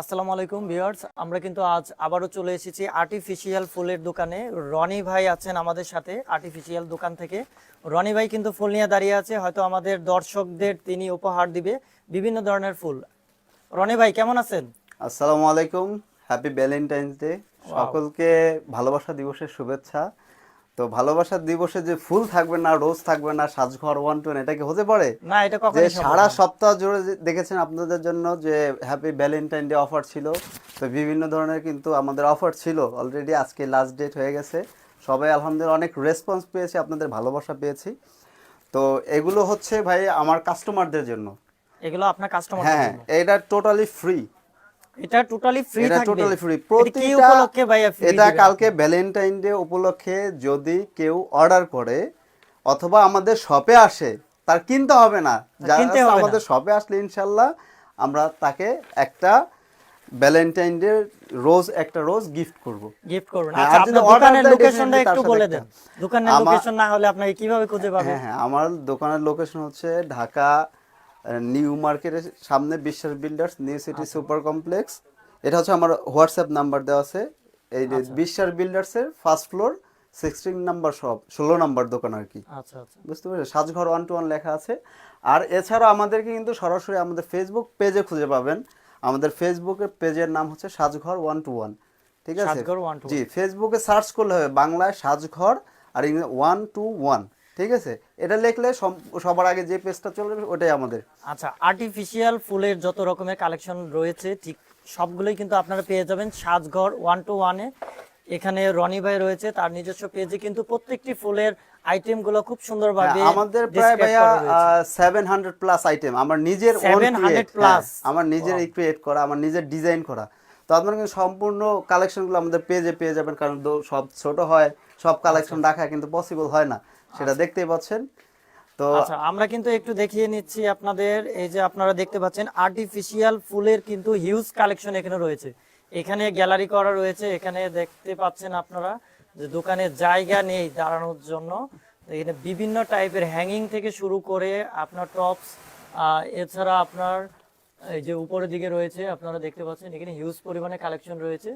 আসসালামু আলাইকুম ভিউয়ার্স আমরা কিন্তু আজ আবারও চলে এসেছি আর্টিফিশিয়াল ফুলের দোকানে। রনি ভাই আছেন আমাদের সাথে আর্টিফিশিয়াল দোকান থেকে। রনি ভাই কিন্তু ফুল নিয়ে দাঁড়িয়ে আছে হয়তো আমাদের দর্শকদের তিনি উপহার দিবে বিভিন্ন ধরনের ফুল। রনি ভাই কেমন আছেন? আসসালামু আলাইকুম হ্যাপি ভ্যালেন্টাইন্স ডে সকলকে ভালোবাসা দিবসের শুভেচ্ছা। তো ভালোবাসা দিবসে যে ফুল থাকবে না রোজ থাকবে না সাজঘর ওয়ান টু এটা কি হতে পারে? না এটা যে কখনো সারা সপ্তাহ জুড়ে দেখেছেন আপনাদের জন্য যে হ্যাপি ভ্যালেন্টাইন ডে অফার ছিল। তো বিভিন্ন ধরনের কিন্তু আমাদের অফার ছিল। অলরেডি আজকে লাস্ট ডেট হয়ে গেছে। সবাই আলহামদুলিল্লাহ অনেক রেসপন্স পেয়েছি আপনাদের ভালোবাসা পেয়েছি। তো এগুলো হচ্ছে ভাই আমার কাস্টমারদের জন্য। এগুলো আপনার কাস্টমার হ্যাঁ এটা টোটালি ফ্রি এটা টোটালি ফ্রি এটা থাকবে। টোটালি ফ্রি প্রতিটা উপলক্ষে ভাইয়া free এটা কালকে ভ্যালেন্টাইন ডে উপলক্ষে যদি কেউ অর্ডার করে অথবা আমাদের শপে আসে তার কিনতে হবে না। যারা কিনতে হবে আমাদের শপে আসলে ইনশাল্লাহ আমরা তাকে একটা ভ্যালেন্টাইন ডে রোজ একটা রোজ গিফট করব। গিফট করবেন হ্যাঁ, আচ্ছা আপনার দোকানের লোকেশনটা একটু বলে। দেন। দোকানের লোকেশন না হলে আপনাকে কীভাবে খুঁজে পাবে? হ্যাঁ হ্যাঁ আমার দোকানের লোকেশন হচ্ছে ঢাকা নিউ মার্কেটের সামনে Biswas builders new city. Super complex এটা হচ্ছে আমার হোয়াটসঅ্যাপ নাম্বার দেওয়া আছে। এই যে। Biswas বিল্ডার্সের first floor sixteen number shop ষোলো নাম্বার দোকান আর কি। আচ্ছা আচ্ছা। বুঝতে পেরেছেন? সাজঘর ওয়ান টু ওয়ান লেখা আছে। আর এছাড়াও আমাদেরকে কিন্তু সরাসরি আমাদের ফেসবুক পেজে খুঁজে পাবেন। আমাদের ফেসবুকের পেজের নাম হচ্ছে সাজঘর ওয়ান টু ওয়ান ঠিক আছে জি ফেসবুকে সার্চ করলে হবে বাংলায় সাজঘর আর ইংরেজি ওয়ান টু ওয়ান ঠিক আছে? এটা লিখলে সবার আগে যে পেজটা চলে যাবে ওটাই আমাদের। আচ্ছা আর্টিফিশিয়াল ফুলের যত রকমের কালেকশন রয়েছে ঠিক সবগুলোই কিন্তু আপনারা পেয়ে যাবেন সাজঘর ওয়ান টু ওয়ানে এখানে রনি ভাই রয়েছে তার নিজস্ব পেজে কিন্তু প্রত্যেকটি ফুলের আইটেমগুলো খুব সুন্দরভাবে হ্যাঁ, আমাদের প্রায় ভাইয়া করা রয়েছে। সেভেন হান্ড্রেড প্লাস আইটেম আমার নিজের 700 create, হ্যাঁ, আমার নিজের ক্রিয়েট করা আমার নিজের ডিজাইন করা। তো আপনারা কিন্তু সম্পূর্ণ কালেকশনগুলো আমাদের পেজে পেয়ে যাবেন কারণ সব ছোট হয় সব কালেকশন রাখা কিন্তু পসিবল হয় না। সেটা দেখতেই পাচ্ছেন। তো আচ্ছা আমরা কিন্তু একটু দেখিয়ে নিচ্ছি আপনাদের এই যে আপনারা দেখতে পাচ্ছেন আর্টিফিশিয়াল ফুলের কিন্তু হিউজ কালেকশন এখানে রয়েছে। এখানে গ্যালারি করা রয়েছে এখানে দেখতে পাচ্ছেন আপনারা যে দোকানে জায়গা নেই দাঁড়ানোর জন্য। এখানে বিভিন্ন টাইপের হ্যাঙ্গিং থেকে শুরু করে আপনার টপস এছাড়া আপনার এই যে উপরের দিকে রয়েছে আপনারা দেখতে পাচ্ছেন এখানে হিউজ পরিমাণে কালেকশন রয়েছে।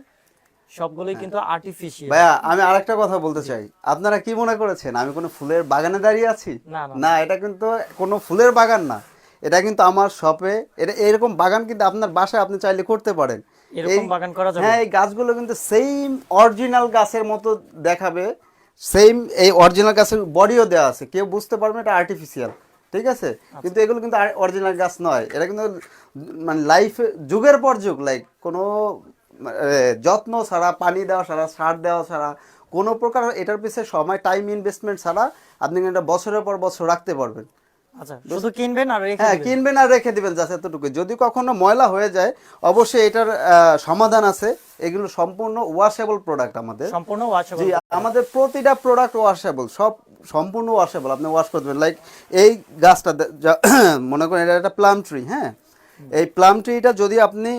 সবগুলোই কিন্তু আর্টিফিশিয়াল ভাইয়া আমি আরেকটা কথা বলতে চাই। আপনারা কি মনে করেছেন? আমি কোনো ফুলের বাগানে দাঁড়িয়ে আছি? না, এটা কিন্তু কোনো ফুলের বাগান না। এটা কিন্তু আমার শপে এটা এরকম বাগান কিন্তু আপনার বাসায় আপনি চাইলে করতে পারেন। এরকম বাগান করা যাবে? হ্যাঁ এই গাছগুলো কিন্তু সেম অরিজিনাল গাছের মতো দেখাবে। সেম এই অরিজিনাল গাছের বডিও দেওয়া আছে। কেউ বুঝতে পারবে না এটা আর্টিফিশিয়াল ঠিক আছে? আচ্ছা। কিন্তু এগুলো কিন্তু অরিজিনাল গাছ নয়। এটা কিন্তু মানে লাইফ যুগের পর যুগ লাইক কোনো যত্ন ছাড়া পানি দেওয়া ছাড়া সার দেওয়া ছাড়া কোনো প্রকার এটার পিছনে সময় টাইম ইনভেস্টমেন্ট ছাড়া আপনি কিন্তু এটা বছরের পর বছর রাখতে পারবেন। আচ্ছা শুধু কিনবেন আর রেখে হ্যাঁ দিবেন। কিনবেন আর রেখে দিবেন যাচ্ছে এতটুকু যদি কখনো ময়লা হয়ে যায় অবশ্যই এটার সমাধান আছে। এগুলো সম্পূর্ণ ওয়াশেবল প্রোডাক্ট আমাদের। সম্পূর্ণ ওয়াশেবল জি আমাদের প্রতিটা প্রোডাক্ট ওয়াশেবল সব সম্পূর্ণ ওয়াশেবল আপনি ওয়াশ করতে পারেন লাইক এই গাছটা মনে করেন এটা একটা প্লাম ট্রি হ্যাঁ? এই প্লাম ট্রিটা যদি আপনি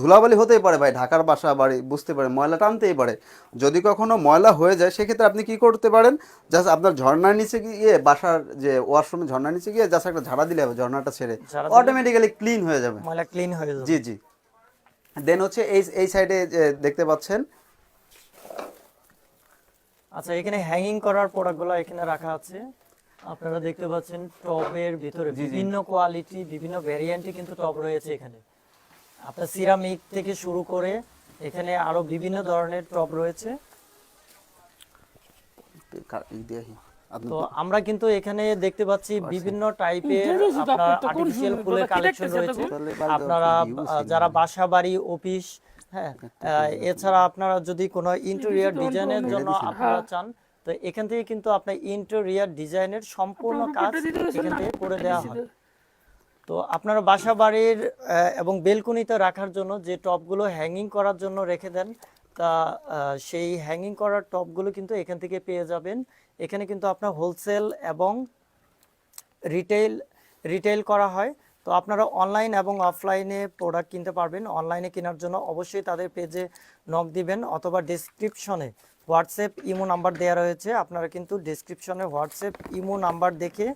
ধুলাবালি হতেই পারে ভাই ঢাকার বাসা বাড়ি বুঝতে পারেন ময়লা টানতেই পারে। যদি কখনো ময়লা হয়ে যায় সেক্ষেত্রে আপনি কি করতে পারেন? জাস্ট আপনার ঝর্ণার নিচে গিয়ে বাসার যে ওয়াশরুমে ঝর্ণার নিচে গিয়ে জাস্ট একটা ঝাড়া দিলে হবে ঝর্ণাটা ছেড়ে। অটোমেটিক্যালি ক্লিন হয়ে যাবে। ময়লা ক্লিন হয়ে যাবে। জি জি। দেন হচ্ছে এই এই সাইডে দেখতে পাচ্ছেন। আচ্ছা এখানে হ্যাঙ্গিং করার প্রোডাক্টগুলো এখানে রাখা আছে। আপনারা দেখতে পাচ্ছেন টবের ভিতরে বিভিন্ন কোয়ালিটি বিভিন্ন ভ্যারিয়েন্টে কিন্তু টব রয়েছে এখানে। আপনার সিরামিক থেকে শুরু করে এখানে আরও বিভিন্ন ধরনের টব রয়েছে। তো আমরা কিন্তু এখানে দেখতে পাচ্ছি বিভিন্ন টাইপের আপনার আর্টিফিশিয়াল ফুলের কালেকশন রয়েছে। আপনারা যারা বাসা বাড়ি অফিস হ্যাঁ আহ, এছাড়া আপনারা যদি কোনো ইন্টেরিয়র ডিজাইনের জন্য আপনারা চান তো এখান থেকে কিন্তু আপনার ইন্টেরিয়র ডিজাইনের সম্পূর্ণ কাজ এখান থেকে করে দেওয়া হয়। তো আপনারা বাসা বাড়ির এবং বেলকনিতে রাখার জন্য যে টপগুলো হ্যাঙ্গিং করার জন্য রেখে দেন তা সেই হ্যাঙ্গিং করার টপগুলো কিন্তু এখান থেকে পেয়ে যাবেন। এখানে কিন্তু আপনার হোলসেল এবং রিটেল রিটেল করা হয়। তো আপনারা অনলাইন এবং অফলাইনে প্রোডাক্ট কিনতে পারবেন। অনলাইনে কেনার জন্য অবশ্যই তাদের পেজে নক দিবেন অথবা ডিসক্রিপশনে হোয়াটসঅ্যাপ ইমো নাম্বার দেওয়া রয়েছে। আপনারা কিন্তু ডিসক্রিপশনে হোয়াটসঅ্যাপ ইমো নাম্বার দেখে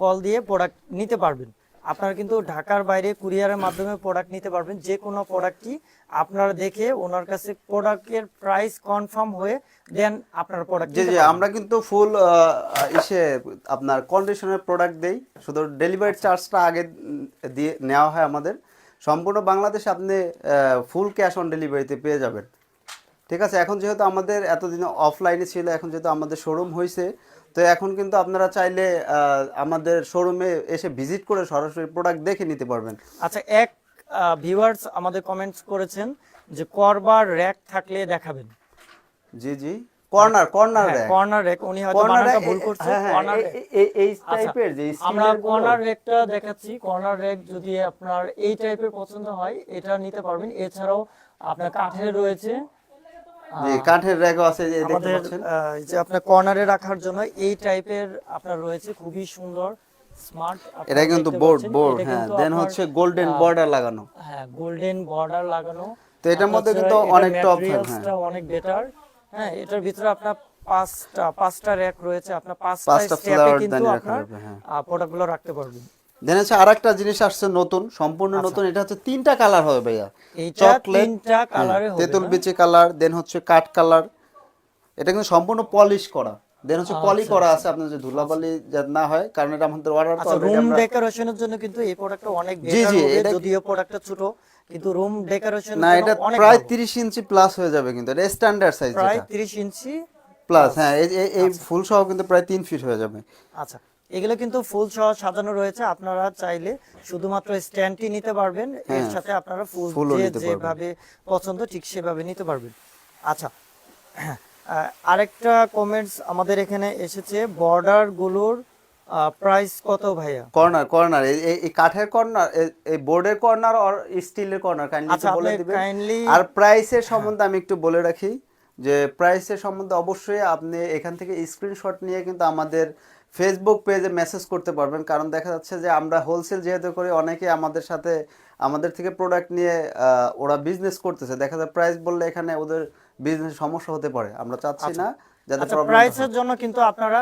কল দিয়ে প্রোডাক্ট নিতে পারবেন। আপনারা কিন্তু ঢাকার বাইরে কুরিয়ারের মাধ্যমে প্রোডাক্ট নিতে পারবেন। যে কোনো প্রোডাক্টই আপনারা দেখে ওনার কাছে প্রোডাক্টের প্রাইস কনফার্ম হয়ে দেন আপনার প্রোডাক্ট জি জি আমরা কিন্তু ফুল ইসে আপনার কন্ডিশনের প্রোডাক্ট দেই। শুধু ডেলিভারি চার্জটা আগে দিয়ে নেওয়া হয় আমাদের। সম্পূর্ণ বাংলাদেশে আপনি ফুল ক্যাশ অন ডেলিভারিতে পেয়ে যাবেন। ঠিক আছে? এখন যেহেতু আমাদের এতদিন অফলাইনে ছিল এখন যেহেতু আমাদের শোরুম হয়েছে তো এখন কিন্তু আপনারা চাইলে আমাদের শোরুমে এসে ভিজিট করে সরাসরি প্রোডাক্ট দেখে নিতে পারবেন। আচ্ছা এক ভিউয়ার্স আমাদের কমেন্টস করেছেন যে করবার র্যাক থাকলে দেখাবেন। জি জি। Corner corner rack corner rack উনি হয়তো কর্নার বানানটা ভুল করছে হ্যাঁ হ্যাঁ কর্নার এই- এই- এই আচ্ছা, টাইপের যে আমরা কর্নার রেকটা দেখাচ্ছি। কর্নার রেক যদি আপনার এই টাইপের পছন্দ হয় এটা নিতে পারবেন। এছাড়াও আপনার কাঠের রয়েছে। কাঠের র্যাকও আছে এই দেখতে পাচ্ছেন। এই যে আপনার কর্নারে রাখার জন্য এই টাইপের আপনার রয়েছে খুবই সুন্দর স্মার্ট এটা কিন্তু বোর্ড বোর্ড হ্যাঁ দেন হচ্ছে গোল্ডেন বর্ডার লাগানো। হ্যাঁ গোল্ডেন বর্ডার লাগানো। তো এটার মধ্যে কিন্তু অনেকটা option, materialsটা অনেক বেটার হ্যাঁ এটার ভিতরে আপনার পাঁচটা পাঁচটা র্যাক রয়েছে আপনার পাঁচটা স্টেপে কিন্তু আপনার হ্যাঁ। প্রোডাক্টগুলো রাখতে পারবেন। দেন হচ্ছে আরেকটা জিনিস আসছে নতুন সম্পূর্ণ নতুন এটা হচ্ছে তিনটা কালার হবে ভাইয়া। চকলেট তিনটা কালারে হবে তেঁতুল? বিচি কালার দেন হচ্ছে কাঠ কালার এটা কিন্তু সম্পূর্ণ পলিশ করা। দেন হচ্ছে পলি করা আছে আপনার যে ধুলাবালি যাতে না হয় কারণ এটা আমাদের অর্ডার তো আচ্ছা রুম ডেকোরেশনের জন্য কিন্তু এই প্রোডাক্টটা অনেক জি, বেটার জি, হবে এটা- যদিও প্রোডাক্টটা ছোট কিন্তু রুম ডেকোরেশন না এটা প্রায় ভালো। 30 ইঞ্চি প্লাস হয়ে যাবে কিন্তু এটা স্ট্যান্ডার্ড সাইজ প্রায় 30 ইঞ্চি প্লাস হ্যাঁ এই ফুল সহ কিন্তু প্রায় 3 ফিট হয়ে যাবে। আচ্ছা। এগুলো কিন্তু ফুল সহ সাজানো রয়েছে। আপনারা চাইলে শুধুমাত্র স্ট্যান্ডটি নিতে পারবেন। এর সাথে আপনারা ফুল। যেভাবে পছন্দ ঠিক সেভাবে নিতে পারবেন। আচ্ছা আরেকটা কমেন্টস আমাদের এখানে এসেছে। বর্ডারগুলোর প্রাইস কত ভাইয়া? কর্নার কর্নার এই কাঠের কর্নার এই বোর্ডের কর্নার আর স্টিলের কর্নার কাইন্ডলি আচ্ছা, বলে দিবেন। আর প্রাইসের সম্বন্ধে আমি একটু বলে রাখি যে প্রাইসের সম্বন্ধে অবশ্যই আপনি এখান থেকে স্ক্রিনশট নিয়ে কিন্তু আমাদের ফেসবুক পেজে মেসেজ করতে পারবেন। কারণ দেখা যাচ্ছে যে আমরা হোলসেল যেহেতু করি অনেকে আমাদের সাথে আমাদের থেকে প্রোডাক্ট নিয়ে আহ, ওরা বিজনেস করতেছে। দেখা যায় প্রাইস বললে এখানে ওদের বিজনেস সমস্যা হতে পারে। আমরা চাচ্ছি না যাতে আচ্ছা প্রাইসের জন্য কিন্তু আপনারা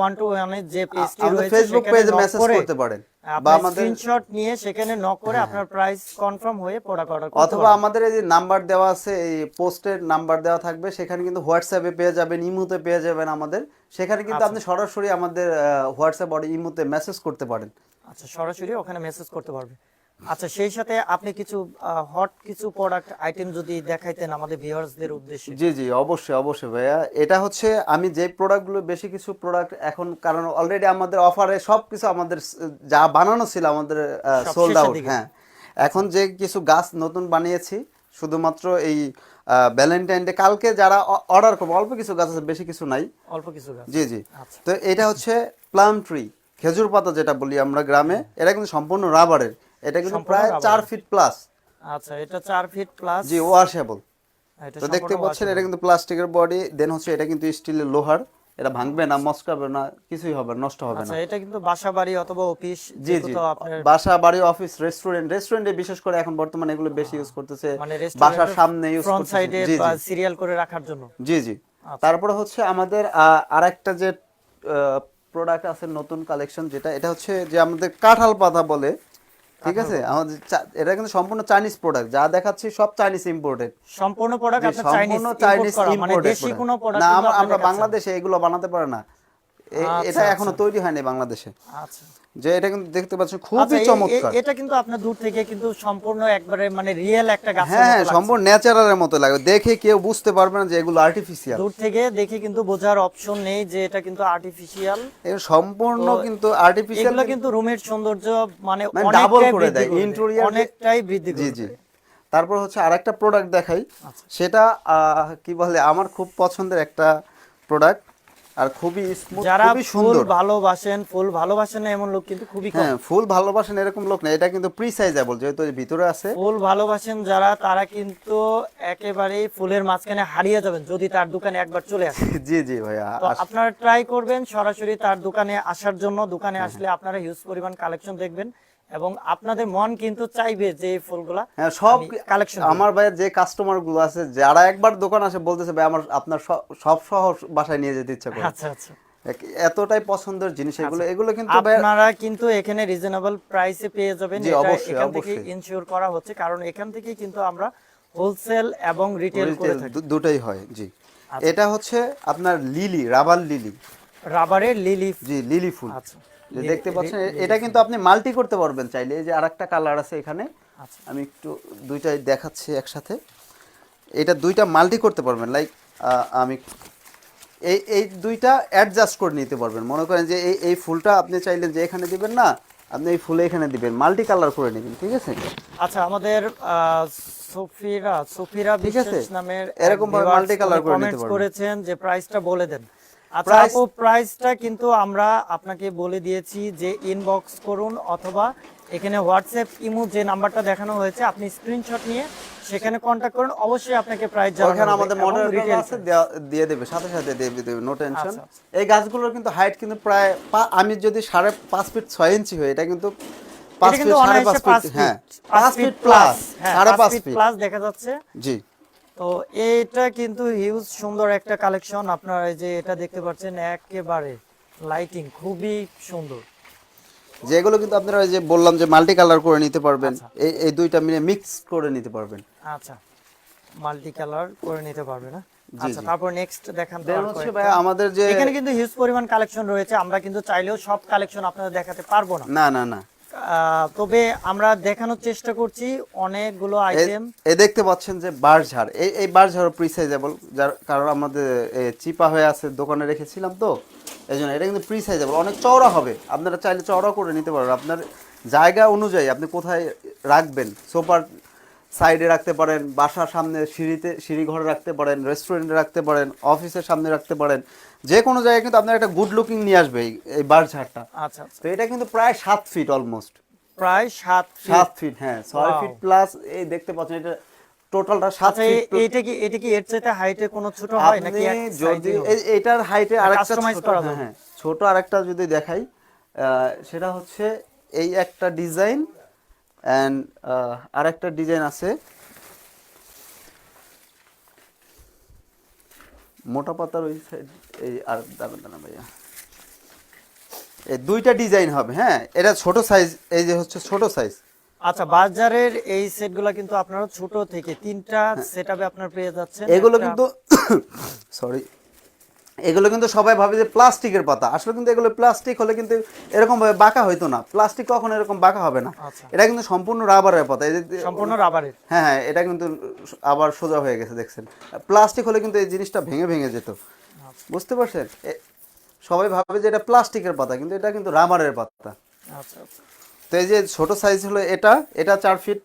ওয়ান টু ওয়ানে যে পেজটি রয়েছে ফেসবুক পেজে মেসেজ করতে পারেন। বা আমাদের হ্যাঁ। স্ক্রিনশট নিয়ে সেখানে নক করে আপনার প্রাইস কনফার্ম হয়ে প্রোডাক্ট অর্ডার করতে অথবা আমাদের এই যে নাম্বার দেওয়া আছে এই পোস্টের নাম্বার দেওয়া থাকবে সেখানে কিন্তু হোয়াটসঅ্যাপে পেয়ে যাবেন ইমোতে পেয়ে যাবেন আমাদের। সেখানে কিন্তু আচ্ছা। আপনি সরাসরি আমাদের হোয়াটসঅ্যাপ অর ইমোতে মেসেজ করতে পারেন। আচ্ছা সরাসরি ওখানে মেসেজ করতে পারবে। আচ্ছা সেই সাথে আপনি কিছু হট কিছু প্রোডাক্ট আইটেম যদি দেখাইতেন আমাদের ভিউয়ার্সদের উদ্দেশ্যে। জি জি অবশ্যই অবশ্যই ভাইয়া। এটা হচ্ছে আমি যে প্রোডাক্টগুলো বেশি কিছু প্রোডাক্ট এখন কারণ অলরেডি আমাদের অফারে সব কিছু আমাদের যা বানানো ছিল আমাদের সোল্ড আউট হ্যাঁ। এখন যে কিছু গাছ নতুন বানিয়েছি শুধুমাত্র এই ভ্যালেন্টাইন ডে কালকে যারা অর্ডার করব অল্প কিছু গাছ আছে বেশি কিছু নাই। অল্প কিছু গাছ। জি জি। আচ্ছা। তো এটা হচ্ছে প্লাম ট্রি খেজুর পাতা যেটা বলি আমরা গ্রামে এটা কিন্তু সম্পূর্ণ রাবারের এটা কিন্তু প্রায় রাবারের। চার ফিট প্লাস আচ্ছা এটা চার ফিট প্লাস জি ওয়াশেবল এটা তো দেখতে পাচ্ছেন এটা কিন্তু প্লাস্টিকের বডি দেন হচ্ছে এটা কিন্তু স্টিলের লোহার। এটা ভাঙবে না মস্কাবে না কিছুই হবে না, নষ্ট হবে না। আচ্ছা এটা কিন্তু বাসা বাড়ি অথবা অফিস জি জি। আপনার বাসা বাড়ি অফিস রেস্টুরেন্ট রেস্টুরেন্টে বিশেষ করে এখন বর্তমানে এগুলো বেশি ইউজ করতেছে। মানে বাসার সামনে ইউজ করতেছে। সাইডে জি জি। সিরিয়াল করে রাখার জন্য। জি জি। আচ্ছা। তারপরে হচ্ছে আমাদের আরেকটা যে প্রোডাক্ট আছে নতুন কালেকশন যেটা এটা হচ্ছে যে আমাদের কাঁঠাল পাতা বলে। ঠিক আছে? আমাদের এটা কিন্তু সম্পূর্ণ চাইনিজ প্রোডাক্ট যা দেখাচ্ছি সব চাইনিজ ইম্পোর্টেড সম্পূর্ণ প্রোডাক্ট আপনার চাইনিজ সম্পূর্ণ চাইনিজ চাইনিজ মানে ইম্পোর্টেড দেশি কোনো প্রোডাক্ট না আমরা বাংলাদেশে এগুলো বানাতে পারে না। আচ্ছা, এটা এখনও তৈরি হয়নি বাংলাদেশে। আচ্ছা। যে এটা কিন্তু দেখতে পাচ্ছেন আচ্ছা, খুবই এ- চমৎকার। এটা কিন্তু আপনার দূর থেকে কিন্তু সম্পূর্ণ একবারে মানে রিয়েল একটা গাছের হ্যাঁ হ্যাঁ। সম্পূর্ণ ন্যাচারালের মতো লাগে দেখে কেউ বুঝতে পারবে না যে এগুলো আর্টিফিশিয়াল দূর থেকে দেখে কিন্তু বোঝার অপশন নেই যে এটা কিন্তু আর্টিফিশিয়াল এগুলো সম্পূর্ণ কিন্তু আর্টিফিশিয়াল এগুলো কিন্তু রুমের সৌন্দর্য মানে মানে double অনেকটাই করে দেয়, যে- অনেকটাই বৃদ্ধি করে জি। জি তারপর হচ্ছে আরেকটা প্রোডাক্ট দেখাই। আচ্ছা। সেটা আহ, কি বলে আমার খুব পছন্দের একটা প্রোডাক্ট আর খুবই স্মুথ যারা ফুল ভালোবাসেন ফুল ভালোবাসেন না এমন লোক কিন্তু খুবই কম। হ্যাঁ ফুল ভালোবাসেন এরকম লোক না এটা কিন্তু প্রিসাইজেবল যেহেতু ভিতরে আছে। ফুল ভালোবাসেন যারা তারা কিন্তু একেবারেই ফুলের মাঝখানে হারিয়ে যাবেন যদি তার দোকানে একবার চলে আসে জি জি ভাইয়া আপনারা ট্রাই করবেন সরাসরি তার দোকানে আসার জন্য। দোকানে আসলে আপনারা হিউজ পরিমাণ কালেকশন দেখবেন। এবং আপনাদের মন কিন্তু চাইবে যে এই ফুলগুলা হ্যাঁ সব কালেকশন আমার ভাইয়ের যে কাস্টমারগুলো আছে যারা একবার দোকান আসে বলতেছে ভাই আমার আপনার সব সহ বাসায় নিয়ে যেতে ইচ্ছা করে। আচ্ছা আচ্ছা। এতটাই পছন্দের জিনিস এগুলো। আচ্ছা। এগুলো কিন্তু আপনারা কিন্তু এখানে রিজনেবল প্রাইসে পেয়ে যাবেন। জি, এটা অবশ্যই, এখান থেকে। ইনশিওর করা হচ্ছে কারণ এখান থেকে কিন্তু আমরা হোলসেল এবং রিটেল করে থাকি। দুটোই হয় জি। আচ্ছা। এটা হচ্ছে আপনার লিলি রাবার লিলি রাবারের লিলি জি লিলি ফুল। আচ্ছা। যে দেখতে পাচ্ছেন এটা কিন্তু আপনি মাল্টি করতে পারবেন চাইলে। এই যে আরেকটা কালার আছে এখানে আচ্ছা। আমি একটু দুইটাই দেখাচ্ছি একসাথে। এটা দুইটা মাল্টি করতে পারবেন লাইক আমি এই এই দুইটা অ্যাডজাস্ট করে নিতে পারবেন। মনে করেন যে এই এই ফুলটা আপনি চাইলেন যে এখানে দিবেন না আপনি এই ফুলে এখানে দিবেন। মাল্টি কালার করে নেবেন ঠিক আছে? আচ্ছা আমাদের সফিরা সফিরা ঠিক আছে? নামের এরকম ভাবে multi-color করে নিতে কমেন্টস পারবেন। করেছেন যে প্রাইসটা বলে দেন। আচ্ছা আপু প্রাইসটা কিন্তু আমরা আপনাকে বলে দিয়েছি যে ইনবক্স করুন অথবা এখানে হোয়াটসঅ্যাপ ইমো যে নাম্বারটা দেখানো হয়েছে আপনি স্ক্রিনশট নিয়ে সেখানে কন্ট্যাক্ট করুন। অবশ্যই আপনাকে প্রাইস ওখানে আমাদের মডেল আছে দিয়ে দেবে সাথে সাথে দিয়ে দেবে নো টেনশন আচ্ছা, আচ্ছা। এই গাছগুলোর কিন্তু হাইট কিন্তু প্রায় আমি যদি সাড়ে পাঁচ ফিট ছয় ইঞ্চি হয় এটা কিন্তু পাঁচ ফিট কিন্তু সাড়ে অনায়াসে পাঁচ ফিট হ্যাঁ পাঁচ ফিট প্লাস হ্যাঁ সাড়ে পাঁচ ফিট প্লাস দেখা যাচ্ছে। জি। তো এইটা কিন্তু হিউজ সুন্দর একটা কালেকশন আপনারা এই যে এটা দেখতে পাচ্ছেন একেবারে লাইটিং খুবই সুন্দর। যেগুলো কিন্তু আপনারা যে বললাম যে মাল্টি কালার করে নিতে পারবেন আচ্ছা। এই এই দুইটা মিলে মিক্স করে নিতে পারবেন। আচ্ছা মাল্টি কালার করে নিতে পারবে না আচ্ছা তারপর নেক্সট দেখান হচ্ছে ভাই আমাদের যে এখানে কিন্তু হিউজ পরিমাণ কালেকশন রয়েছে আমরা কিন্তু চাইলেও সব কালেকশন আপনাদের দেখাতে পারব না। না না না। তবে আমরা দেখানোর চেষ্টা করছি অনেকগুলো আইটেম এই দেখতে পাচ্ছেন যে বাঁশঝাড় এই এই বাঁশঝাড় প্রিসাইজেবল যার কারণ আমাদের এ, চিপা হয়ে আছে দোকানে রেখেছিলাম তো এই জন্য এটা কিন্তু প্রিসাইজেবল অনেক চওড়া হবে। আপনারা চাইলে চওড়া করে নিতে পারবেন আপনার জায়গা অনুযায়ী আপনি কোথায় রাখবেন? সোফার সাইডে রাখতে পারেন বাসার সামনে সিঁড়িতে সিঁড়ি ঘরে রাখতে পারেন রেস্টুরেন্টে রাখতে পারেন অফিসের সামনে রাখতে পারেন। যে কোনো জায়গায় কিন্তু আপনার একটা গুড লুকিং নিয়ে আসবে এই- এই বাঁশঝাড়টা আচ্ছা আচ্ছা। তো এটা কিন্তু প্রায় সাত ফিট অলমোস্ট প্রায় সাত সাত ফিট হ্যাঁ ছয়. ফিট প্লাস এই দেখতে পাচ্ছেন এটা টোটালটা সাত আচ্ছা ফিট এইটা কি এটা কি এর চাইতে হাইটে কোনো ছোট হয় নাকি যদি এটার হাইটে আরেকটা করা হ্যাঁ, হ্যাঁ ছোট আরেকটা যদি দেখাই সেটা হচ্ছে এই একটা ডিজাইন এন্ড আরেকটা ডিজাইন আছে মোটা পাতার ওই সাইড এই আর দাঁড়ান দাঁড়ান ভাইয়া। এই দুইটা ডিজাইন হবে হ্যাঁ? এটা ছোট সাইজ এই যে হচ্ছে ছোট সাইজ আচ্ছা বাজারের এই সেটগুলো কিন্তু আপনারা ছোট থেকে তিনটা সেটআপে আপনারা পেয়ে যাচ্ছেন। এগুলো কিন্তু সরি এগুলো কিন্তু সবাই ভাবে যে প্লাস্টিকের পাতা। আসলে কিন্তু এগুলো প্লাস্টিক হলে কিন্তু এরকম ভাবে বাঁকা হইতো না। প্লাস্টিক কখনো এরকম বাঁকা হবে না। আচ্ছা। এটা কিন্তু সম্পূর্ণ রাবারের পাতা। এই যে- সম্পূর্ণ রাবারের। হ্যাঁ হ্যাঁ এটা কিন্তু আবার সোজা হয়ে গেছে দেখছেন। প্লাস্টিক হলে কিন্তু এই জিনিসটা ভেঙে ভেঙে যেত। আচ্ছা। বুঝতে পারছেন? সবাই ভাবে যে এটা প্লাস্টিকের পাতা কিন্তু এটা কিন্তু রাবারের পাতা। আচ্ছা তো এই যে ছোট সাইজ হলো এটা এটা চার ফিট।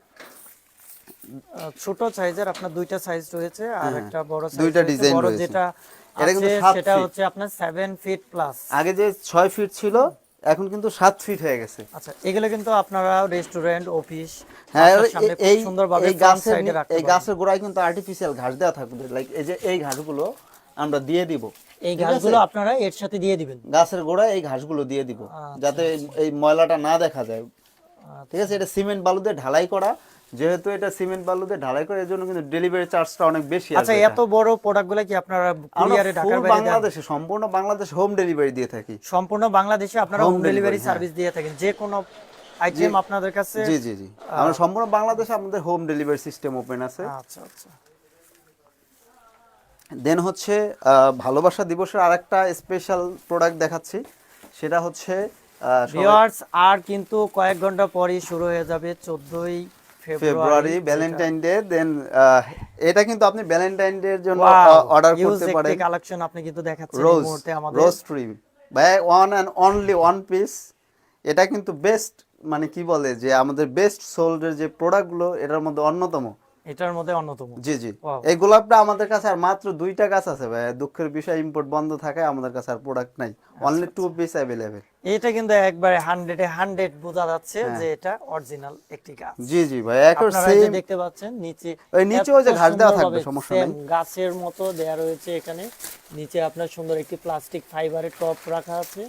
ছোট সাইজের আপনার দুইটা সাইজ রয়েছে আর একটা বড় হ্যাঁ, দুইটা বড় রয়েছে। যেটা এটা কিন্তু সেটা। হচ্ছে আপনার 7 ফিট প্লাস আগে যে ছয় ফিট ছিল এখন কিন্তু সাত ফিট হয়ে গেছে। আচ্ছা এগুলো কিন্তু আপনারা রেস্টুরেন্ট অফিস হ্যাঁ এই সুন্দরভাবে এই গাছের এই গাছের গোড়ায় কিন্তু আর্টিফিশিয়াল ঘাস দেওয়া থাকবে। লাইক এই যে এই ঘাসগুলো আমরা দিয়ে দিব। এই আছে? আপনারা এর সাথে দিয়ে দিবেন। গাছের গোড়ায় এই ঘাসগুলো দিয়ে দিব। আচ্ছা, যাতে এই- এই ময়লাটা না দেখা যায়। ঠিক আছে এটা সিমেন্ট বালু দিয়ে ঢালাই করা। যেহেতু এটা সিমেন্ট বালু দিয়ে ঢালাই করে এর জন্য কিন্তু ডেলিভারি চার্জটা অনেক বেশি আচ্ছা এত বড় প্রোডাক্টগুলো কি আপনারা কুরিয়ারে ঢাকার বাইরে বাংলাদেশে সম্পূর্ণ বাংলাদেশ হোম ডেলিভারি দিয়ে থাকি। সম্পূর্ণ বাংলাদেশে আপনারা হোম ডেলিভারি। সার্ভিস দিয়ে থাকেন। যে কোনো আইটেম আপনাদের কাছে জি জি জি। আমরা সম্পূর্ণ বাংলাদেশে আমাদের হোম ডেলিভারি সিস্টেম ওপেন আছে। আচ্ছা আচ্ছা। দেন হচ্ছে ভালোবাসা দিবসের আরেকটা স্পেশাল প্রোডাক্ট দেখাচ্ছি। সেটা হচ্ছে ভিউয়ার্স আর কিন্তু কয়েক ঘণ্টা পরেই শুরু হয়ে যাবে 14ই ফেব্রুয়ারি ভ্যালেন্টাইন ডে দেন এটা কিন্তু আপনি ভ্যালেন্টাইন ডে এর জন্য অর্ডার করতে পারেন। কালেকশন আপনি কিন্তু দেখাচ্ছেন এই মুহূর্তে আমাদের। রোজ ট্রি ভাই one and only one piece এটা কিন্তু বেস্ট মানে কি বলে যে আমাদের বেস্ট সোল্ডের যে প্রোডাক্টগুলো এটার মধ্যে অন্যতম। এটার মধ্যে অন্যতম। জি জি। এই গোলাপটা আমাদের কাছে আর মাত্র দুইটা গাছ আছে ভাই। দুঃখের বিষয় ইম্পোর্ট বন্ধ থাকায় আমাদের কাছে আর প্রোডাক্ট নাই। অনলি টু পিস অ্যাভেলেবেল এটা কিন্তু একবারে হান্ড্রেডে হান্ড্রেড বোঝা যাচ্ছে হ্যাঁ। যে এটা অরিজিনাল একটি গাছ। জি জি ভাই আপনারা সেম দেখতে পাচ্ছেন নিচে ওই নিচে ওই যে ঘাস দেওয়া থাকবে, সমস্যা নাই। গাছের মতো দেয়া রয়েছে এখানে। নিচে আপনার সুন্দর একটি প্লাস্টিক ফাইবারের টপ রাখা আছে।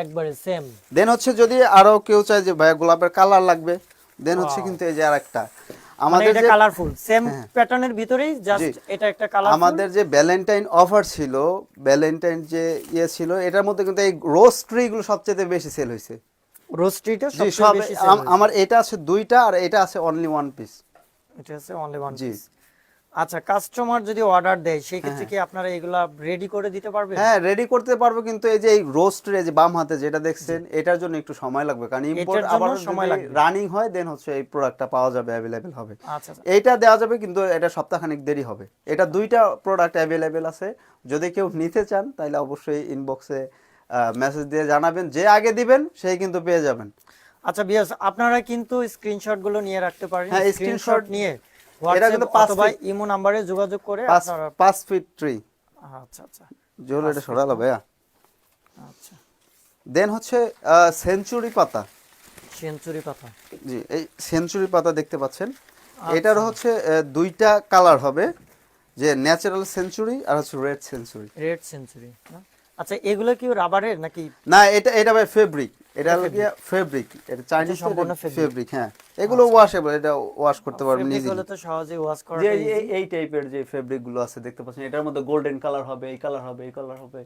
একবারে সেম দেন হচ্ছে যদি আরও কেউ চায় যে ভাই গোলাপের কালার লাগবে দেন হচ্ছে কিন্তু এই যে আরেকটা। আমাদের যে কালারফুল সেম প্যাটার্নের ভিতরেই জাস্ট এটা একটা কালার আমাদের যে ভ্যালেন্টাইন অফার ছিল ভ্যালেন্টাইন যে ইয়ে ছিল এটার মধ্যে কিন্তু এই রোজ ট্রি গুলো সবচেয়ে বেশি সেল হয়েছে রোস্ট্রিটা জি সবচেয়ে সব বেশি আমার এটা আছে দুইটা আর এটা আছে অনলি ওয়ান পিস এটা আছে অনলি ওয়ান পিস আচ্ছা কাস্টমার যদি অর্ডার দেয় সেই ক্ষেত্রে কি আপনারা এগুলা রেডি করে দিতে পারবেন? হ্যাঁ রেডি করতে পারব কিন্তু এই যে এই রোস্ট এই যে বাম হাতে যেটা দেখছেন এটার জন্য একটু সময় লাগবে কারণ ইম্পোর্ট আবার সময় লাগবে। রানিং হয় দেন হচ্ছে এই প্রোডাক্টটা পাওয়া যাবে অ্যাভেলেবেল হবে। আচ্ছা আচ্ছা। এইটা দেওয়া যাবে কিন্তু এটা সপ্তাহখানিক দেরি হবে। এটা দুইটা প্রোডাক্ট অ্যাভেলেবেল আছে। যদি কেউ নিতে চান তাহলে অবশ্যই ইনবক্সে মেসেজ দিয়ে জানাবেন। যে আগে দিবেন সেই কিন্তু পেয়ে যাবেন। আচ্ছা বিয়াস আপনারা কিন্তু স্ক্রিনশটগুলো নিয়ে রাখতে পারেন। হ্যাঁ, স্ক্রিনশট নিয়ে। এটা কিন্তু পাঁচ feet- ইমো নম্বরে যোগাযোগ করে আপনারা পাঁচ ফিট ট্রি আচ্ছা আচ্ছা। জোর এটা সরালো ভাইয়া। আচ্ছা। দেন হচ্ছে সেঞ্চুরি পাতা। সেঞ্চুরি পাতা। জি এই সেঞ্চুরি পাতা দেখতে পাচ্ছেন। আচ্ছা। এটার হচ্ছে দুইটা কালার হবে। যে ন্যাচারাল সেঞ্চুরি আর হচ্ছে রেড সেঞ্চুরি রেড সেঞ্চুরি আচ্ছা এগুলো কি রাবারের নাকি? না এটা এটা ভাই ফেব্রিক এটা হলো কি ফেব্রিক এটা চাইনিজ সম্পূর্ণ আচ্ছা। ফেব্রিক হ্যাঁ। এগুলো ওয়াশেবল এটা ওয়াশ করতে পারবেন নিজে হলে তো সহজেই ওয়াশ করা যে এই- এই- টাইপের যে ফেব্রিকগুলো আছে দেখতে পাচ্ছেন এটার মধ্যে গোল্ডেন কালার হবে এই কালার হবে এই কালার হবে।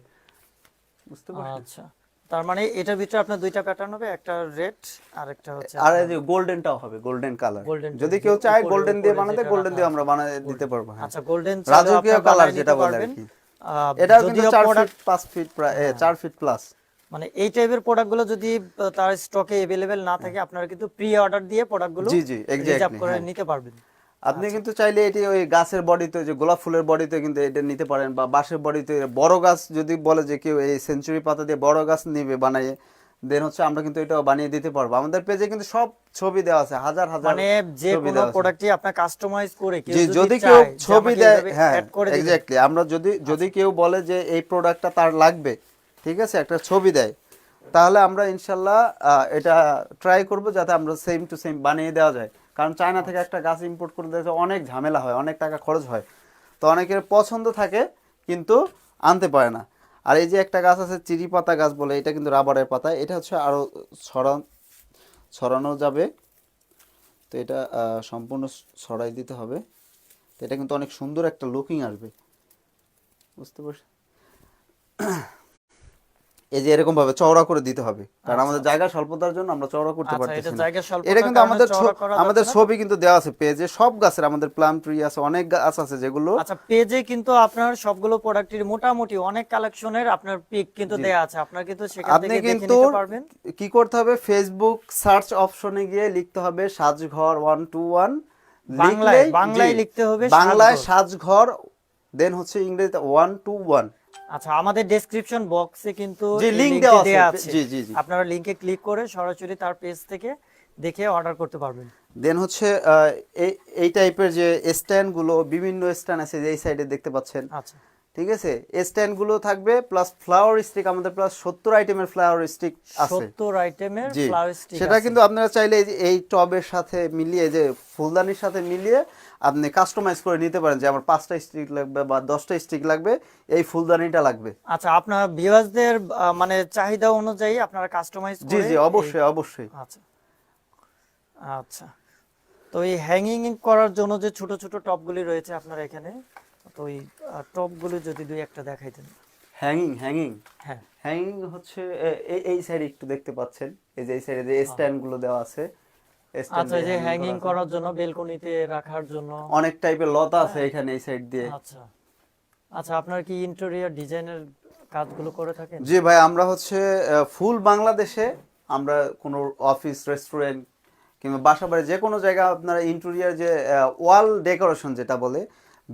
বুঝতে পারছেন আচ্ছা। তার মানে এটার ভিতরে আপনার দুইটা প্যাটার্ন হবে একটা রেড আর একটা হচ্ছে আর এই গোল্ডেনটাও হবে গোল্ডেন কালার যদি কেউ চায় গোল্ডেন দিয়ে বানাতে গোল্ডেন দিয়ে আমরা বানিয়ে দিতে পারব হ্যাঁ। আচ্ছা গোল্ডেন রাজকীয় কালার যেটা বলে আর কি। এটাও কিন্তু চার ফিট পাঁচ ফিট প্রায় এ, চার ফিট প্লাস মানে এই টাইপের প্রোডাক্টগুলো যদি আহ, তার স্টকে अवेलेबल না থাকে আপনারা কিন্তু প্রি অর্ডার দিয়ে প্রোডাক্টগুলো জি, জি, exactly, রিজার্ভ করে হ্যাঁ। নিতে পারবেন আপনি কিন্তু চাইলে এটি ওই গাছের বডিতে যে গোলাপ ফুলের বডিতে কিন্তু এটা নিতে পারেন বা বাঁশের বডিতে বড় গাছ যদি বলে যে কেউ এই সেঞ্চুরি পাতা দিয়ে বড় গাছ নিবে বানিয়ে দেন হচ্ছে আমরা কিন্তু এটাও বানিয়ে দিতে পারবো আমাদের পেজে কিন্তু সব ছবি দেওয়া আছে হাজার হাজার মানে যে ছবি কোনো দেওয়া আছে। প্রোডাক্টই আপনি কাস্টমাইজ করে কেউ জি যদি যদি কেউ চায় যে ছবি আমাকে দেয় এইভাবে হ্যাঁ add করে দিবেন, এক্স্যাক্টলি আমরা যদি যদি কেউ বলে যে এই প্রোডাক্টটা তার লাগবে ঠিক আছে? একটা ছবি দেয়। তাহলে আমরা ইনশাল্লাহ এটা ট্রাই করব যাতে আমরা সেম টু সেম বানিয়ে দেওয়া যায়। কারণ চায়না থেকে একটা গাছ ইম্পোর্ট করে দিতে অনেক ঝামেলা হয়, অনেক টাকা খরচ হয়। তো অনেকের পছন্দ থাকে, কিন্তু আনতে পারে না। আর এই যে একটা গাছ আছে চিরি পাতা গাছ বলে, এটা কিন্তু রাবারের পাতা। এটা হচ্ছে আরও ছড়ান ছড়ানো যাবে। তো এটা সম্পূর্ণ ছড়াই দিতে হবে। তো এটা কিন্তু অনেক সুন্দর একটা লুকিং আসবে। বুঝতে পারছি এই যে এরকম ভাবে চওড়া করে দিতে হবে। কারণ আমাদের জায়গা স্বল্পতার জন্য আমরা চওড়া করতে আচ্ছা, পারতেছি এটা না এটা কিন্তু আমাদের আমাদের ছবি কিন্তু দেওয়া আছে পেজে সব গাছের আমাদের প্লাম ট্রি আছে অনেক গাছ আছে যেগুলো আচ্ছা পেজে কিন্তু আপনার সবগুলো প্রোডাক্টের মোটামুটি অনেক কালেকশনের আপনার পিক কিন্তু দেয়া আছে। আপনার কিন্তু সেখান থেকে দেখে নিতে পারবেন। কি করতে হবে? ফেসবুক সার্চ অপশনে গিয়ে লিখতে হবে সাজঘর ওয়ান টু ওয়ান বাংলায়- বাংলায় লিখতে হবে বাংলায় সাজঘর। দেন হচ্ছে ইংরেজিতে ওয়ান টু ওয়ান আচ্ছা আমাদের ডেসক্রিপশন বক্সে কিন্তু লিংক দেওয়া আছে। জি, জি, জি। আপনারা লিংকে ক্লিক করে সরাসরি তার পেজ থেকে দেখে অর্ডার করতে পারবেন দেন হচ্ছে এই টাইপের যে স্ট্যান্ডগুলো বিভিন্ন স্ট্যান্ড আছে যে এই সাইডে দেখতে পাচ্ছেন আচ্ছা ঠিক আছে? স্ট্যান্ডগুলো থাকবে প্লাস ফ্লাওয়ার স্টিক আমাদের প্লাস সত্তর আইটেমের ফ্লাওয়ার স্টিক আছে। সত্তর আইটেমের জি। ফ্লাওয়ার স্টিক সেটা কিন্তু আপনারা চাইলে এই টবের সাথে মিলিয়ে যে ফুলদানির সাথে মিলিয়ে আপনি কাস্টমাইজ করে নিতে পারেন যে আমার পাঁচটা স্টিক লাগবে বা দশটা স্টিক লাগবে এই ফুলদানিটা লাগবে। আচ্ছা আপনার ভিউয়ার্সদের মানে চাহিদা অনুযায়ী আপনারা কাস্টমাইজ জি জি অবশ্যই অবশ্যই। আচ্ছা। আচ্ছা। তো এই হ্যাঙ্গিং করার জন্য যে ছোট ছোট টপগুলি রয়েছে আপনার এখানে তো ওই টপগুলি যদি দুই একটা দেখাইতেন হ্যাঙ্গিং হ্যাঙ্গিং হ্যাঁ। হ্যাঙ্গিং হচ্ছে এই এই সাইডে একটু দেখতে পাচ্ছেন। এই যে এই সাইডে যে স্ট্যান্ডগুলো দেওয়া আছে আচ্ছা যে হ্যাঙ্গিং করার জন্য বেলকনিতে রাখার জন্য। অনেক টাইপের লতা আছে এখানে এই সাইড দিয়ে। আচ্ছা। আচ্ছা আপনার কি ইন্টেরিয়র ডিজাইনের কাজগুলো করে থাকেন? জি ভাই আমরা হচ্ছে ফুল বাংলাদেশে আমরা কোনো অফিস রেস্টুরেন্ট কিংবা বাসা বাড়ি যে কোনো জায়গা আপনারা ইন্টেরিয়ার যে ওয়াল ডেকোরেশন যেটা বলে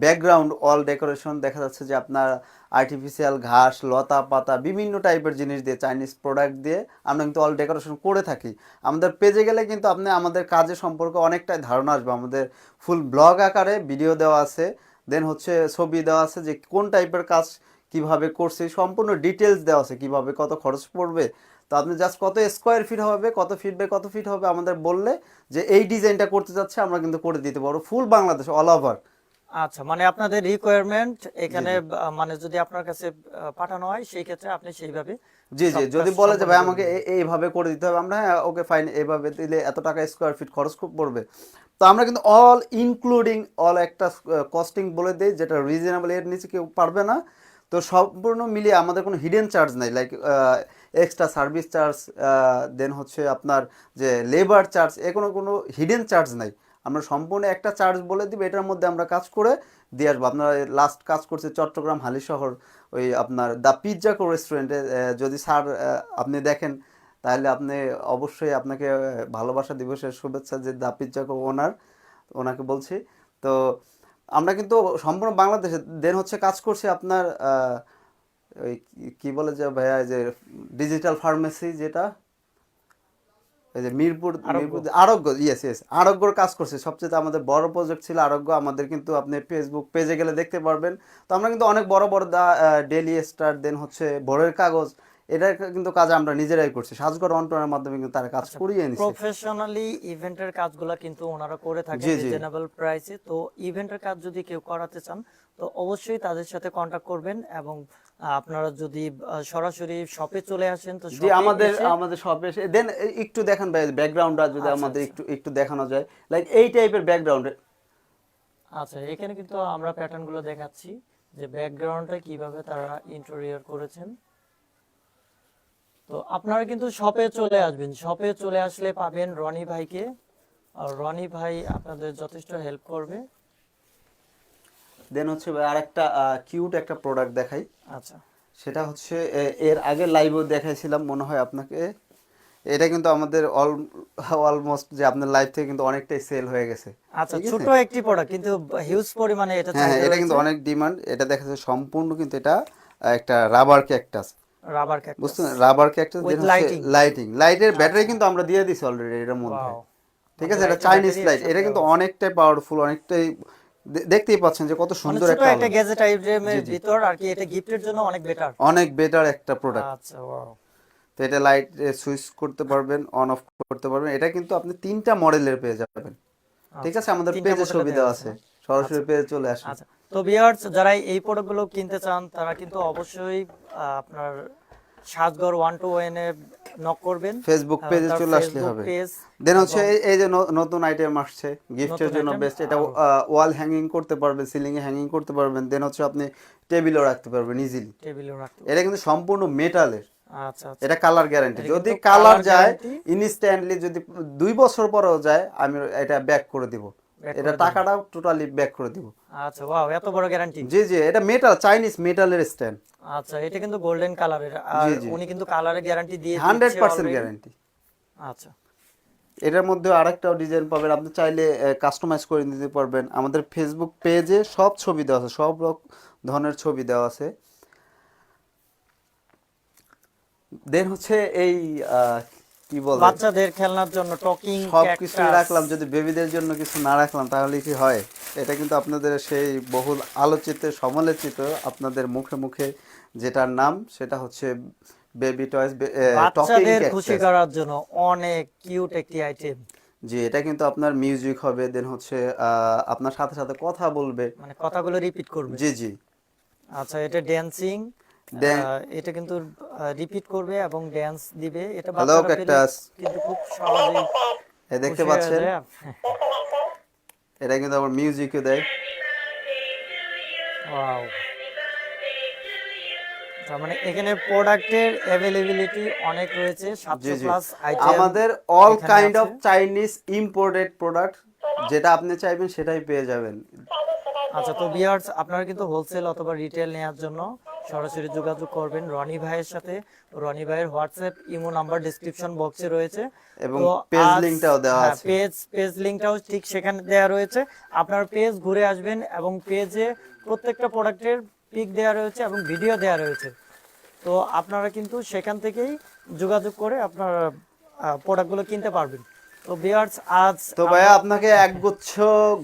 ব্যাকগ্রাউন্ড অল ডেকোরেশন দেখা যাচ্ছে যে আপনার আর্টিফিশিয়াল ঘাস, লতা পাতা, বিভিন্ন টাইপের জিনিস দিয়ে চাইনিজ প্রোডাক্ট দিয়ে আমরা কিন্তু অল ডেকোরেশন করে থাকি। আমাদের পেজে গেলে কিন্তু আপনি আমাদের কাজের সম্পর্কে অনেকটাই ধারণা আসবে। আমাদের ফুল ব্লগ আকারে ভিডিও দেওয়া আছে দেন হচ্ছে ছবি দেওয়া আছে যে কোন টাইপের কাজ কীভাবে করছে, সম্পূর্ণ ডিটেলস দেওয়া আছে কীভাবে, কত খরচ পড়বে। তো আপনি জাস্ট কত স্কোয়ার ফিট হবে, কত ফিট বাই কত ফিট হবে আমাদের বললে যে এই ডিজাইনটা করতে যাচ্ছে, আমরা কিন্তু করে দিতে পারব। ফুল বাংলাদেশ অল ওভার আচ্ছা মানে আপনাদের রিকোয়ারমেন্ট এখানে মানে যদি আপনার কাছে পাঠানো হয় সেই ক্ষেত্রে আপনি সেইভাবে জি জি যদি বলে যে ভাই আমাকে এইভাবে করে দিতে হবে আমরা হ্যাঁ ওকে ফাইন এইভাবে দিলে এত টাকা স্কোয়ার ফিট খরচ খুব পড়বে। তো আমরা কিন্তু অল ইনক্লুডিং অল একটা কস্টিং বলে দিই যেটা রিজনেবল এর নিচে কেউ পারবে না। তো সম্পূর্ণ মিলিয়ে আমাদের কোনো হিডেন চার্জ নাই like extra service charge then হচ্ছে আপনার যে লেবার চার্জ এ কোনো কোনো হিডেন চার্জ নাই। আমরা সম্পূর্ণ একটা চার্জ বলে দিব, এটার মধ্যে আমরা কাজ করে দিয়ে আসব। আপনারা লাস্ট কাজ করছে চট্টগ্রাম হালিশহর ওই আপনার দ্য পিৎজা কো রেস্টুরেন্টে যদি স্যার আপনি দেখেন, তাহলে আপনি অবশ্যই আপনাকে ভালোবাসা দিবসের শুভেচ্ছা যে দ্য পিৎজা কো ওনার ওনাকে বলছি। তো আমরা কিন্তু সম্পূর্ণ বাংলাদেশে দেন হচ্ছে কাজ করছি আপনার ওই কি বলে যে ভাইয়া যে ডিজিটাল ফার্মেসি যেটা এই যে মিরপুর মিরপুর আরোগ্য ইয়েস ইয়েস আরোগ্যর কাজ করছে। সবচেয়ে আমাদের বড় প্রজেক্ট ছিল আরোগ্য। আমাদের কিন্তু আপনি ফেসবুক পেজে গেলে দেখতে পারবেন। তো আমরা কিন্তু অনেক বড় বড় দা ডেলি স্টার দেন হচ্ছে ভোরের কাগজ এটা কিন্তু কাজ আমরা নিজেরাই করছি। সাজগর অন্টনের মাধ্যমে কিন্তু তারা কাজ করিয়ে নিচ্ছে প্রফেশনালি ইভেন্টের কাজগুলো কিন্তু ওনারা করে জি। রিজনেবল প্রাইসে তো ইভেন্টের কাজ যদি কেউ করাতে চান তো অবশ্যই তাদের সাথে কন্টাক্ট করবেন এবং আপনারা যদি সরাসরি শপে চলে আসেন তো জি এ আমাদের এসে- দেন একটু দেখেন ভাই ব্যাকগ্রাউন্ডটা যদি আচ্ছা, আমাদের আচ্ছা। একটু একটু দেখানো যায়। লাইক এই টাইপের ব্যাকগ্রাউন্ডে আচ্ছা এখানে কিন্তু আমরা প্যাটার্নগুলো দেখাচ্ছি যে ব্যাকগ্রাউন্ডটা কীভাবে তারা ইন্টেরিয়র করেছেন। তো আপনারা কিন্তু শপে চলে আসবেন। শপে চলে আসলে পাবেন রনি ভাইকে। আর রনি ভাই আপনাদের যথেষ্ট হেল্প করবে। দেন হচ্ছে ভাই আরেকটা কিউট একটা প্রোডাক্ট দেখাই। আচ্ছা। সেটা হচ্ছে এর আগে লাইভও দেখাইছিলাম মনে হয় আপনাকে। এটা কিন্তু আমাদের অল অলমোস্ট যে আপনার লাইভ থেকে কিন্তু অনেকটাই সেল হয়ে গেছে। আচ্ছা ছোট একটি প্রোডাক্ট কিন্তু হিউজ পরিমাণে এটা হ্যাঁ হ্যাঁ, এটা কিন্তু অনেক ডিমান্ড এটা দেখা যাচ্ছে সম্পূর্ণ কিন্তু এটা একটা রাবার ক্যাকটাস রাবার ক্যাকটাস বুঝছেন? Rubber cactus. লাইটিং লাইটের ব্যাটারি কিন্তু আমরা দিয়ে দিছি অলরেডি এর মধ্যে। ঠিক আছে? এটা চাইনিজ লাইট এটা কিন্তু অনেকটাই পাওয়ারফুল অনেকটাই দেখতেই পাচ্ছেন যে কত মানে সুন্দর একটা একটা। গ্যাজেট আইটেমের ভিতর আর কি এটা গিফটের জন্য অনেক বেটার অনেক বেটার একটা প্রোডাক্ট আচ্ছা ওয়াও তো এটা লাইট সুইচ করতে পারবেন অন অফ করতে পারবেন। এটা কিন্তু আপনি তিনটা মডেলের পেয়ে যাবেন। ঠিক আছে? আমাদের পেজে দেওয়া আছে। সরাসরি পেজে চলে আসুন। আচ্ছা। তো ভিউয়ার্স যারা এই প্রোডাক্টগুলো কিনতে চান তারা কিন্তু অবশ্যই আপনার Sajghor one two one A knock করবেন। ফেসবুক পেজে চলে আসলে হবে। দেন হচ্ছে এই- যে নতুন আইটেম আসছে গিফটের জন্য বেস্ট এটা ওয়াল হ্যাঙ্গিং করতে পারবেন সিলিং এ হ্যাঙ্গিং করতে পারবেন দেন হচ্ছে আপনি টেবিলও রাখতে পারবেন ইজিলি টেবিলেও রাখতে এটা কিন্তু সম্পূর্ণ মেটালের আচ্ছা আচ্ছা। এটা কালার গ্যারান্টি যদি কালার যায় ইনস্ট্যান্টলি যদি দুই বছর পরেও যায় আমি এটা ব্যাক করে দিব। এটা টাকাটা টোটালি ব্যাক করে দিব। আচ্ছা ওয়াও এত বড় গ্যারান্টি জি জি এটা মেটাল চাইনিজ মেটালের স্ট্যান্ড আচ্ছা এটা কিন্তু গোল্ডেন কালারের আর। উনি কিন্তু কালারের গ্যারান্টি দিয়ে হান্ড্রেড দিচ্ছে পার্সেন্ট already। গ্যারান্টি আচ্ছা। এটার মধ্যে আরেকটাও ডিজাইন পাবেন। আপনি চাইলে কাস্টমাইজ করে নিতে পারবেন। আমাদের ফেসবুক পেজে সব ছবি দেওয়া আছে সব ধরনের ছবি দেওয়া আছে। দেন হচ্ছে এই কি বলে? বাচ্চাদের খেলনার জন্য টকিং সব কিছু রাখলাম যদি বেবিদের জন্য কিছু না রাখলাম তাহলে কি হয়? এটা কিন্তু আপনাদের সেই বহুল আলোচিত সমালোচিত আপনাদের মুখে মুখে যেটার নাম সেটা হচ্ছে বেবি টয়েস বাচ্চাদের খুশি করার জন্য অনেক কিউট একটি আইটেম। জি এটা কিন্তু আপনার মিউজিক হবে দেন হচ্ছে আপনার সাথে সাথে কথা বলবে। মানে কথাগুলো রিপিট করবে। জি জি। আচ্ছা এটা ড্যান্সিং এটা কিন্তু রিপিট করবে এবং ড্যান্স দিবে। এটা পেলে Cactus. কিন্তু খুব এ দেখতে পাচ্ছেন? এটা কিন্তু আবার মিউজিকও দেয়। Wow. তার মানে এখানে প্রোডাক্টের অ্যাভেলেবিলিটি অনেক রয়েছে জি সাতশো জি প্লাস আইটেম আমাদের all kind of Chinese imported product যেটা আপনি চাইবেন সেটাই পেয়ে যাবেন। আচ্ছা তো বিয়ার্স আপনারা কিন্তু হোলসেল অথবা রিটেল নেওয়ার জন্য সরাসরি যোগাযোগ করবেন রনি ভাইয়ের সাথে। রনি ভাইয়ের হোয়াটসঅ্যাপ ইমো নাম্বার ডেসক্রিপশন বক্সে রয়েছে। এবং তো page আজ- link টাও দেওয়া হ্যাঁ, আছে। পেজ পেজ লিংকটাও ঠিক সেখানে দেওয়া রয়েছে। আপনার পেজ ঘুরে আসবেন এবং পেজে প্রত্যেকটা প্রোডাক্টের পিক দেওয়া রয়েছে এবং ভিডিও দেওয়া রয়েছে। তো আপনারা কিন্তু সেখান থেকেই যোগাযোগ করে আপনার প্রোডাক্টগুলো কিনতে পারবেন। তো বিয়ার্স আজ তো ভাইয়া আপনাকে একগুচ্ছ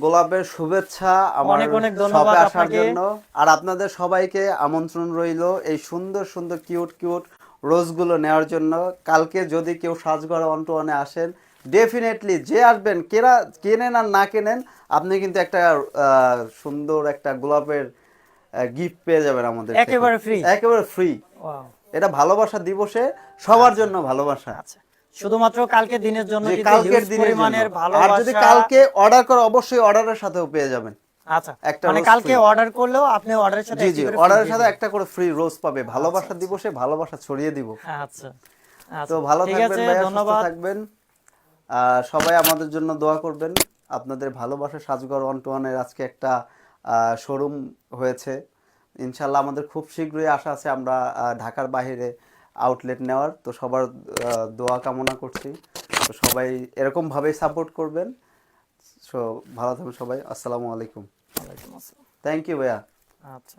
গোলাপের শুভেচ্ছা আমার অনেক অনেক ধন্যবাদ আসার জন্য। আর আপনাদের সবাইকে আমন্ত্রণ রইল এই সুন্দর সুন্দর কিউট কিউট রোজগুলো নেওয়ার জন্য। কালকে যদি কেউ সাজগড় অন্টনে আসেন ডেফিনেটলি যে আসবেন কেনা কেনেন আর না কেনেন আপনি কিন্তু একটা আহ, সুন্দর একটা গোলাপের গিফট পেয়ে যাবেন আমাদের। একেবারে free? একেবারে ফ্রি এটা ভালোবাসা দিবসে সবার জন্য ভালোবাসা। আচ্ছা। শুধুমাত্র কালকে দিনের জন্য কালকের দিনের পরিমাণের জন্য। আর যদি কালকে অর্ডার করে অবশ্যই অর্ডারের সাথেও পেয়ে যাবেন। আচ্ছা মানে rose কালকে free। অর্ডার করলেও আপনি অর্ডারের সাথে জি জি অর্ডারের সাথে একটা করে ফ্রি রোজ পাবে। ভালোবাসা দিবসে ভালোবাসা ছড়িয়ে দিব। আচ্ছা তো আচ্ছা ভালো থাকবেন ভাইয়া সুস্থ থাকবেন। সবাই আমাদের জন্য দোয়া করবেন। আপনাদের ভালোবাসা সাজগর ওয়ান টু ওয়ানের আজকে একটা শোরুম হয়েছে। ইনশাল্লাহ আমাদের খুব শীঘ্রই আশা আছে আমরা ঢাকার বাইরে আউটলেট নেওয়ার। তো সবার দোয়া কামনা করছি। তো সবাই এরকম ভাবেই সাপোর্ট করবেন। সো ভালো থাকুন সবাই। আসসালামু আলাইকুম। ওয়ালাইকুম আসসালাম। থ্যাংক ইউ ভাইয়া। আচ্ছা।